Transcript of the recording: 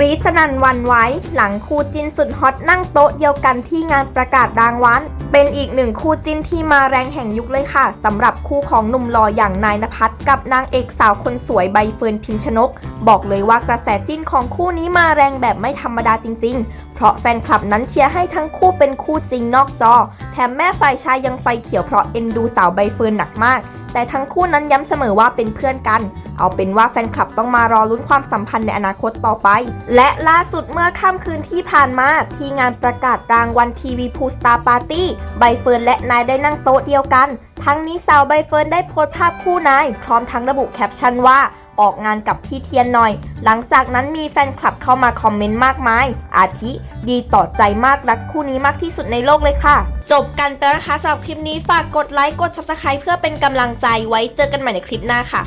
รีสนันวันไว้หลังคู่จิ้นสุดฮอตนั่งโต๊ะเดียวกันที่งานประกาศรางวัลเป็นอีกหนึ่งคู่จิ้นที่มาแรงแห่งยุคเลยค่ะสำหรับคู่ของหนุ่มหล่ออย่างนายนภัสกับนางเอกสาวคนสวยใบเฟิร์นพิมชนก บอกเลยว่ากระแสจิ้นของคู่นี้มาแรงแบบไม่ธรรมดาจริง ๆ เพราะแฟนคลับนั้นเชียร์ให้ทั้งคู่เป็นคู่จริงนอกจอแถมแม่ฝ่ายชายยังไฟเขียวเพราะเอ็นดูสาวใบเฟิร์นหนักมาก แต่ทั้งคู่นั้นย้ำเสมอว่าเป็นเพื่อนกัน เอาเป็นว่าแฟนคลับต้องมารอลุ้นความสัมพันธ์ในอนาคตต่อไป และล่าสุดเมื่อค่ำคืนที่ผ่านมาที่งานประกาศรางวัลทีวีพูสตาร์ปาร์ตี้ใบเฟิร์นและนายได้นั่งโต๊ะเดียวกัน ทั้งนี้สาวใบเฟิร์นได้โพสต์ภาพคู่นายพร้อมทั้งระบุแคปชั่นว่า ออกงานกับพี่เทียนหน่อย หลังจากนั้นมีแฟนคลับเข้ามาคอมเมนต์มากมาย อาทิ ดีต่อใจมากรักคู่นี้มากที่สุดในโลกเลยค่ะ จบกันไปแล้วนะคะสำหรับคลิปนี้ฝากกดไลค์กด subscribe เพื่อเป็นกำลังใจไว้เจอกันใหม่ในคลิปหน้าค่ะ